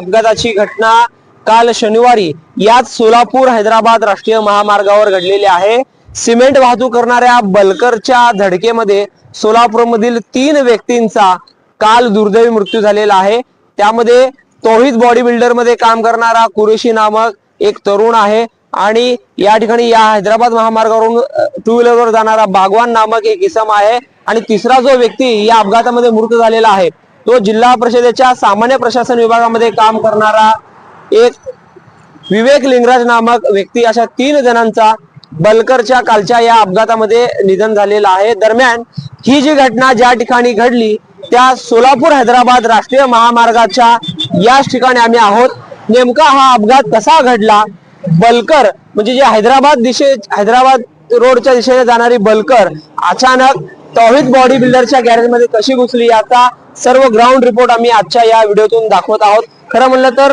अपघाताची घटना काल शनिवारी याच सोलापूर हैदराबाद राष्ट्रीय महामार्गावर घडलेली आहे. सिमेंट वाहतूक करणाऱ्या बलकरच्या धडकेमध्ये सोलापूरमधील तीन व्यक्तींचा काल दुर्दैवी मृत्यू झालेला आहे. त्यामध्ये तोहित बॉडी बिल्डरमध्ये काम करणारा कुरेशी नामक एक तरुण आहे आणि या ठिकाणी या हैदराबाद महामार्गावरून टू व्हीलरवर जाणारा भागवान नामक एक इसम आहे आणि तिसरा जो व्यक्ती या अपघातामध्ये मृत झालेला आहे. तो जिल्हा परिषदेच्या सामान्य प्रशासन विभागामध्ये काम करणारा एक विवेक लिंगराज नामक व्यक्ती अशा तीन जणांचा बलकरच्या कालच्या या अपघातामध्ये निधन झालेलं आहे. दरम्यान ही जी घटना ज्या ठिकाणी घडली त्या सोलापूर हैदराबाद राष्ट्रीय महामार्गाच्या याच ठिकाणी आम्ही आहोत. नेमका हा अपघात कसा घडला? बलकर म्हणजे जे हैदराबाद दिशे हैदराबाद रोडच्या दिशेने जाणारी बलकर अचानक तौहिद बॉडी बिल्डरच्या गॅरेजमध्ये कशी घुसली? याचा सर्व ग्राउंड रिपोर्ट आम्ही आजच्या या व्हिडिओतून दाखवत आहोत. खरं म्हणलं तर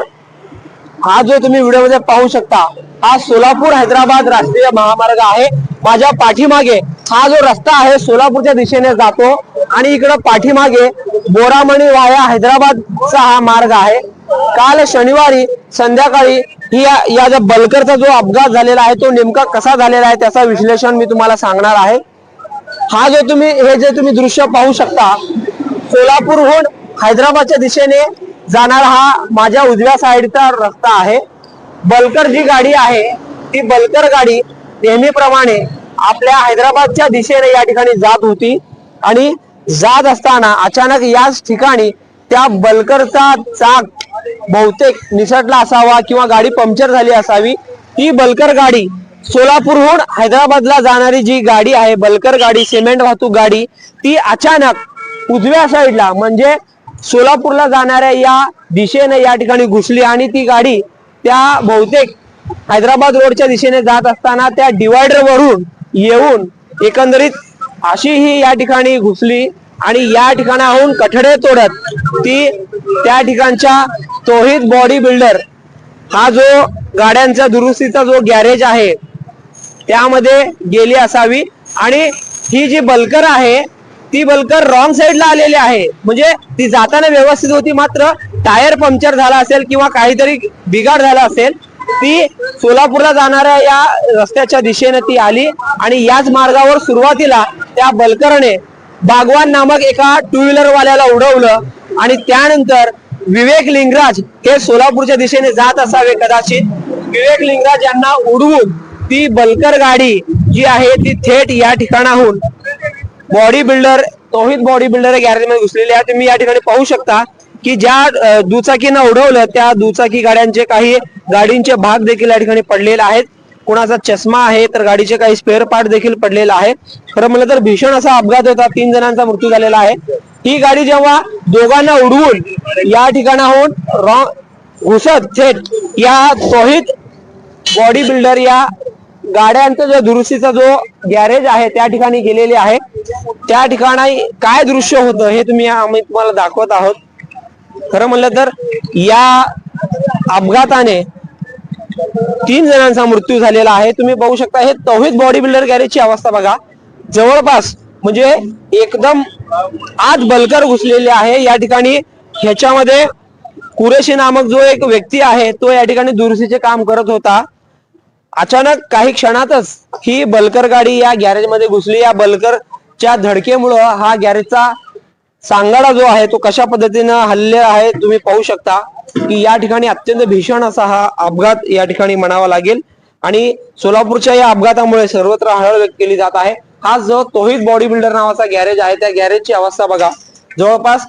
हा जो तुम्ही व्हिडिओमध्ये पाहू शकता हा सोलापूर हैदराबाद राष्ट्रीय महामार्ग आहे. माझ्या पाठीमागे हा जो रस्ता आहे सोलापूरच्या दिशेने जातो आणि इकडं पाठीमागे बोरामणी वाया हैदराबादचा हा मार्ग आहे. काल शनिवारी संध्याकाळी ही या या जो बलकरचा जो अपघात झालेला आहे तो नेमका कसा झालेला आहे त्याचा विश्लेषण मी तुम्हाला सांगणार आहे. हा जो तुम्ही हे जे तुम्ही दृश्य पाहू शकता सोलापूरहून हैदराबादच्या दिशेने जाणारा हा माझ्या उजव्या साईडचा रस्ता आहे. बलकर जी गाडी आहे ती बलकर गाडी नेहमीप्रमाणे आपल्या हैदराबादच्या दिशेने या ठिकाणी जात होती. आणि जात असताना अचानक याच ठिकाणी त्या बलकरचा चाक बहुतेक निसटला असावा किंवा गाडी पंक्चर झाली असावी. ती बलकर गाडी सोलापूरहून हैदराबादला जाणारी जी गाडी आहे बलकर गाडी सिमेंट वाहतूक गाडी ती अचानक उजव्या साईडला म्हणजे सोलापूरला जाणाऱ्या या दिशेने या ठिकाणी घुसली आणि ती गाडी त्या बहुतेक हैदराबाद रोडच्या दिशेने जात असताना त्या डिवायडर वरून येऊन एकंदरीत अशी ही या ठिकाणी घुसली आणि या ठिकाणाहून कठडे तोडत ती त्या ठिकाणच्या तोहित बॉडी बिल्डर हा जो गाड्यांचा दुरुस्तीचा जो गॅरेज आहे त्यामध्ये गेली असावी. आणि ही जी बलकर आहे ती बलकर रॉंग साईडला आलेली आहे. म्हणजे ती जाताना व्यवस्थित होती मात्र टायर पंक्चर झाला असेल किंवा काहीतरी बिघाड झाला असेल ती सोलापूरला जाणाऱ्या या रस्त्याच्या दिशेने ती आली आणि याच मार्गावर सुरुवातीला त्या बलकरने बागवान नामक एका टू व्हीलर वाल्याला उडवलं आणि त्यानंतर विवेक लिंगराज हे सोलापूरच्या दिशेने जात असावे कदाचित. विवेक लिंगराज यांना उडवून ती बलकर गाडी जी आहे ती थेट या ठिकाणाहून body builder Tohit body builder गॅरेजमध्ये घुसलेले आहे तुम्ही या ठिकाणी पाहू शकता की ज्या दुचाकीनं उडवलं त्या दुचाकी गाड्यांचे काही गाडींचे भाग देखील या ठिकाणी पडलेले आहेत. कुणाचा चष्मा आहे तर गाडीचे काही स्पेअर पार्ट देखील पडलेला आहे खरं म्हणलं तर भीषण असा अपघात होता तीन जणांचा मृत्यू झालेला आहे. ही गाडी जेव्हा दोघांना उडवून या ठिकाणाहून रॉ घुसत थेट या तोहित बॉडी बिल्डर या गाड्यांचा जो दुरुस्तीचा जो गॅरेज आहे त्या ठिकाणी गेलेले आहे. त्या ठिकाणी काय दृश्य होतं हे तुम्ही आम्ही तुम्हाला दाखवत आहोत. खरं म्हणलं तर या अपघाताने तीन जणांचा मृत्यू झालेला आहे. तुम्ही पाहू शकता हे तौहिद बॉडी बिल्डर गॅरेजची अवस्था बघा. जवळपास म्हणजे एकदम आज बलकर घुसलेले आहे. या ठिकाणी ह्याच्यामध्ये कुरेशी नामक जो एक व्यक्ती आहे तो या ठिकाणी दुरुस्तीचे काम करत होता. अचानक काही क्षणातच ही बलकर गाडी या गॅरेजमध्ये घुसली. या बलकरच्या धडकेमुळं हा गॅरेजचा सांगाडा जो आहे तो कशा पद्धतीनं हल्ले आहे तुम्ही पाहू शकता की या ठिकाणी अत्यंत भीषण असा हा अपघात या ठिकाणी म्हणावा लागेल. आणि सोलापूरच्या या अपघातामुळे सर्वत्र हळहळ व्यक्त केली जात आहे. हा जो तोहित बॉडी बिल्डर नावाचा गॅरेज आहे त्या गॅरेजची अवस्था बघा. जवळपास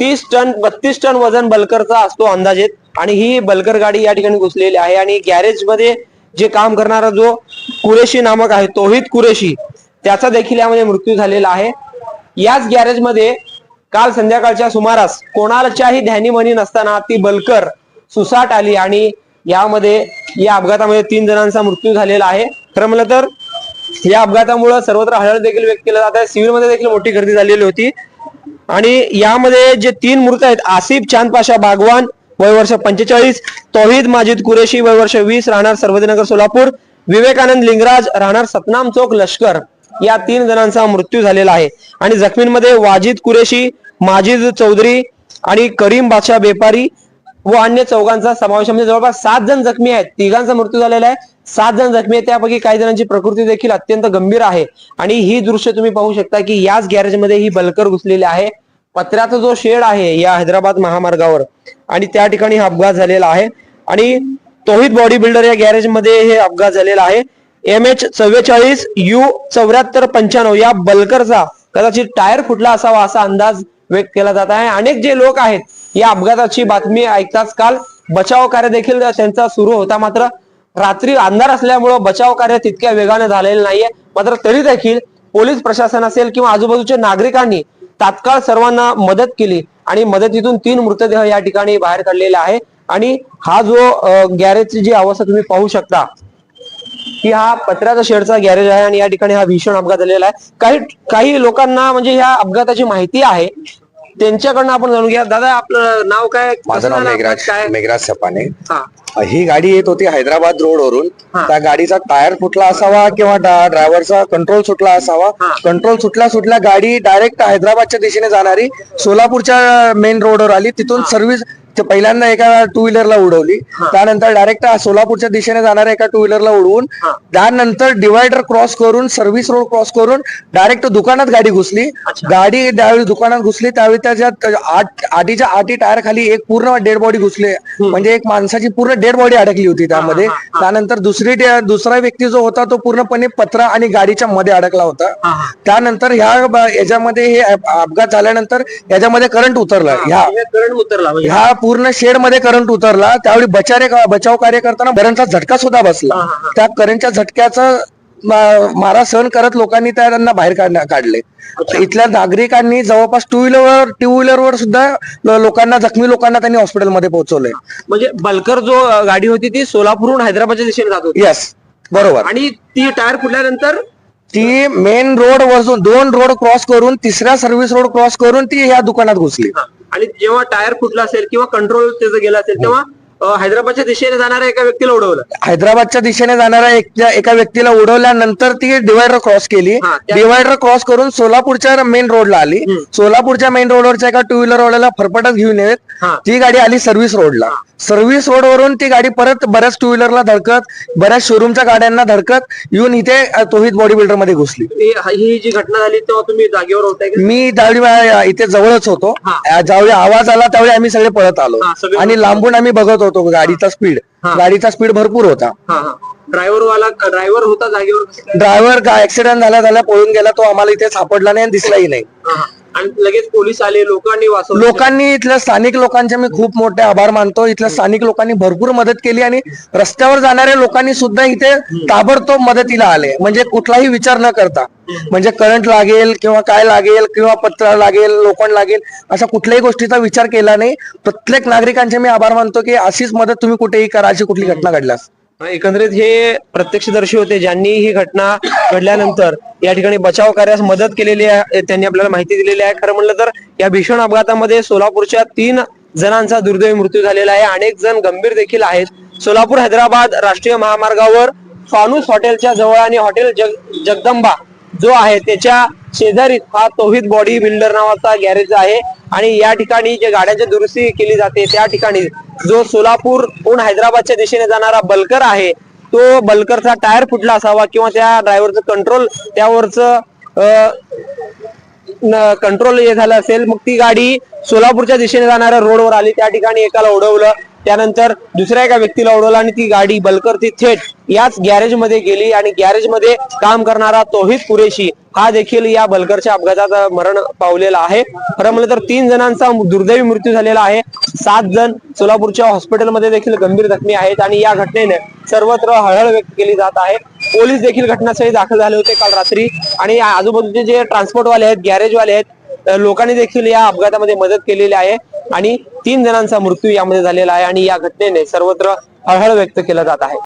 तीस टन बत्तीस टन वजन बलकरचा असतो अंदाजेत. आणि ही बलकर गाडी या ठिकाणी घुसलेली आहे. आणि गॅरेजमध्ये जे काम करणारा जो कुरेशी नामक आहे तोहित कुरेशी त्याचा देखील यामध्ये मृत्यू झालेला आहे. याच गॅरेजमध्ये काल संध्याकाळच्या सुमारास कोणाच्याही ध्यानीमनी नसताना ती बलकर सुसाट आली आणि यामध्ये या अपघातामध्ये तीन जणांचा मृत्यू झालेला आहे. खरं म्हणलं तर या अपघातामुळे सर्वत्र हळहळ देखील व्यक्त केलं जात आहे. सिव्हिलमध्ये देखील मोठी गर्दी झालेली होती. आणि यामध्ये जे तीन मृत आहेत आसिफ चांदपाशा बागवान वय वर्ष पंचेचाळीस तौहिद माजिद कुरेशी वय वर्ष वीस राहणार सर्वजनगर सोलापूर विवेकानंद लिंगराज राहणार सतनाम चौक लष्कर. या तीन जणांचा मृत्यू झालेला आहे. आणि जखमींमध्ये वाजिद कुरेशी माजिद चौधरी आणि करीम बादशाह बेपारी व अन्य चौघांचा समावेश म्हणजे जवळपास सात जण जखमी आहेत. तिघांचा मृत्यू झालेला आहे. सात जण जखमी आहेत. त्यापैकी काही जणांची प्रकृती देखील अत्यंत गंभीर आहे. आणि ही दृश्य तुम्ही पाहू शकता की याच गॅरेजमध्ये ही बलकर घुसलेली आहे. पत्र्याचा जो शेड आहे या हैदराबाद महामार्गावर आणि त्या ठिकाणी हा अपघात झालेला आहे. आणि तोहित बॉडी बिल्डर या गॅरेजमध्ये हे अपघात झालेला आहे. एम एच चव्वेचाळीस यू चौऱ्याहत्तर पंच्याण्णव या बलकरचा कदाचित टायर फुटला असावा असा अंदाज व्यक्त केला जात आहे. अनेक जे लोक आहेत या अपघाताची बातमी ऐकताच काल बचाव कार्य देखील त्यांचा सुरू होता. मात्र रात्री अंधार असल्यामुळं बचाव कार्य तितक्या वेगाने झालेलं नाहीये. मात्र तरी देखील पोलीस प्रशासन असेल किंवा आजूबाजूच्या नागरिकांनी तात्काळ सर्वांना मदत केली आणि मदतीतून तीन मृतदेह या ठिकाणी बाहेर काढलेले आहे. आणि हा जो गॅरेज गॅरेजची जी अवस्था तुम्ही पाहू शकता की हा पत्र्याचा शेडचा गॅरेज आहे आणि या ठिकाणी हा भीषण अपघात झालेला आहे. काही काही लोकांना म्हणजे ह्या अपघाताची माहिती आहे. त्यांच्याकडनं आपण जाणून घ्या. दादा आपलं नाव काय? माझं कसं नाव झालं मेघराज काय? मेघराज सपाने. हा. ही गाडी येत होती हैदराबाद रोड वरून हा. त्या गाडीचा टायर फुटला असावा किंवा ड्रायव्हरचा कंट्रोल सुटला असावा. हा. कंट्रोल सुटला सुटला गाडी डायरेक्ट हैदराबादच्या दिशेने जाणारी सोलापूरच्या मेन रोडवर आली. तिथून सर्व्हिस पहिल्यांदा एका टू व्हीलरला उडवली. त्यानंतर डायरेक्ट सोलापूरच्या दिशेने जाणाऱ्या एका टू व्हीलरला उडवून. त्यानंतर डिवायडर क्रॉस करून सर्व्हिस रोड क्रॉस करून डायरेक्ट दुकानात गाडी घुसली. गाडी ज्यावेळी दुकानात घुसली. त्यावेळी त्याच्यात आठ आधीच्या आठी टायर खाली एक पूर्ण डेड बॉडी घुसली. म्हणजे एक माणसाची पूर्ण डेड बॉडी अडकली होती त्यामध्ये. त्यानंतर दुसरी दुसरा व्यक्ती जो होता तो पूर्णपणे पत्रा आणि गाडीच्या मध्ये अडकला होता. त्यानंतर ह्या याच्यामध्ये हे अप- अपघात झाल्यानंतर याच्यामध्ये करंट उतरला. ह्या करंट उतरला. म्हणजे ह्या पूर्ण शेडमध्ये करंट उतरला त्यावेळी बचारे बचाव कार्य करताना करंटचा झटका सुद्धा बसला. त्या करंटच्या झटक्याचा मारा सहन करत लोकांनी त्या त्यांना बाहेर काढले. इथल्या नागरिकांनी जवळपास टू व्हीलरवर टू व्हीलरवर सुद्धा लोकांना जखमी लोकांना त्यांनी हॉस्पिटलमध्ये पोहोचवले म्हणजे बलकर जो गाडी होती ती सोलापूरहून हैदराबादच्या दिशेने जात होती. येस बरोबर. आणि ती टायर फुटल्यानंतर? ती मेन रोड वरून दोन रोड क्रॉस करून तिसऱ्या सर्व्हिस रोड क्रॉस करून ती ह्या दुकानात घुसली. आणि जेव्हा टायर फुटला असेल किंवा कंट्रोल त्याचं गेलं असेल तेव्हा हैदराबादच्या दिशेने जाणाऱ्या एका व्यक्तीला उडवलं. हैदराबादच्या दिशेने जाणाऱ्या एक- व्यक्तीला उडवल्यानंतर ती डिवायडर क्रॉस केली. डिवायडर क्रॉस करून सोलापूरच्या मेन रोडला आली. सोलापूरच्या मेन रोडवरच्या एका टू व्हीलर वाल्याला फरफटत घेऊन येत. ती गाडी आली सर्व्हिस रोडला सर्व्हिस रोडवरून ती गाडी परत बऱ्याच टू व्हीलरला धडकत बऱ्याच शोरूमच्या गाड्यांना धडकत येऊन इथे तोहित बॉडी बिल्डरमध्ये घुसली. हे- जी घटना झाली तेव्हा तुम्ही जागेवर होताय का? मी त्यावेळी इथे जवळच होतो. ज्यावेळी आवाज आला त्यावेळी आम्ही सगळे पळत आलो. आणि लांबून आम्ही बघत होतो गाडीचा स्पीड. गाडीचा स्पीड भरपूर होता. ड्रायव्हर वाला ड्रायव्हर होता जागेवर? ड्रायव्हर का ऍक्सिडेंट झाला झाला पळून गेला तो आम्हाला इथे सापडला नाही आणि दिसलाही नाही. आणि लगेच पोलीस आले लोकांनी वाचवलं. लोकांनी इथल्या स्थानिक लोकांचे मी खूप मोठे आभार मानतो. इथल्या स्थानिक लोकांनी भरपूर मदत केली आणि रस्त्यावर जाणाऱ्या लोकांनी सुद्धा इथे ताबडतोब मदतीला आले. म्हणजे कुठलाही विचार न करता. म्हणजे करंट लागेल किंवा काय लागेल किंवा पत्र लागेल लोखंड लागेल अशा कुठल्याही गोष्टीचा विचार केला नाही. प्रत्येक नागरिकांचे मी आभार मानतो की अशीच मदत तुम्ही कुठेही करा अशी कुठली घटना घडल्यास. एकंदरीत हे प्रत्यक्षदर्शी होते ज्यांनी ही घटना घडल्यानंतर या ठिकाणी बचाव कार्यास मदत केलेली आहे त्यांनी आपल्याला माहिती दिलेली आहे. खरं म्हणलं तर या भीषण अपघातामध्ये सोलापूरच्या तीन जणांचा दुर्दैवी मृत्यू झालेला आहे. अनेक जण गंभीर देखील आहेत. सोलापूर हैदराबाद राष्ट्रीय महामार्गावर फानूस हॉटेलच्या जवळ आणि हॉटेल जग जगदंबा जो आहे त्याच्या शेजारी हा तोहित बॉडी बिल्डर नावाचा गॅरेज आहे आणि या ठिकाणी जे गाड्यांची दुरुस्ती केली जाते त्या ठिकाणी जो सोलापूरहून हैदराबादच्या दिशेने जाणारा बलकर आहे तो बलकरचा टायर फुटला असावा किंवा त्या ड्रायव्हरचं कंट्रोल त्यावरचं कंट्रोल हे झालं असेल. मग ती गाडी सोलापूरच्या दिशेने जाणाऱ्या रोडवर आली. त्या ठिकाणी एकाला उडवलं. त्यानंतर दुसऱ्या एका व्यक्तीला ओढवला आणि ती गाडी बलकर ती थेट याच गॅरेजमध्ये गेली आणि गॅरेजमध्ये काम करणारा तोहित कुरेशी हा देखील या बलकरच्या अपघातात मरण पावलेला आहे. खरं म्हणलं तर तीन जणांचा दुर्दैवी मृत्यू झालेला आहे. सात जण सोलापूरच्या हॉस्पिटलमध्ये देखील गंभीर जखमी आहेत आणि या घटनेने सर्वत्र हळहळ व्यक्त केली जात आहे. पोलीस देखील घटनास्थळी दाखल झाले होते काल रात्री आणि आजूबाजूचे जे ट्रान्सपोर्टवाले आहेत गॅरेजवाले आहेत लोकांनी देखील या अपघातामध्ये मदत केलेली आहे. आणि तीन जणांचा मृत्यू यामध्ये झालेला आहे आणि या घटनेने सर्वत्र हळहळ व्यक्त केला जात आहे.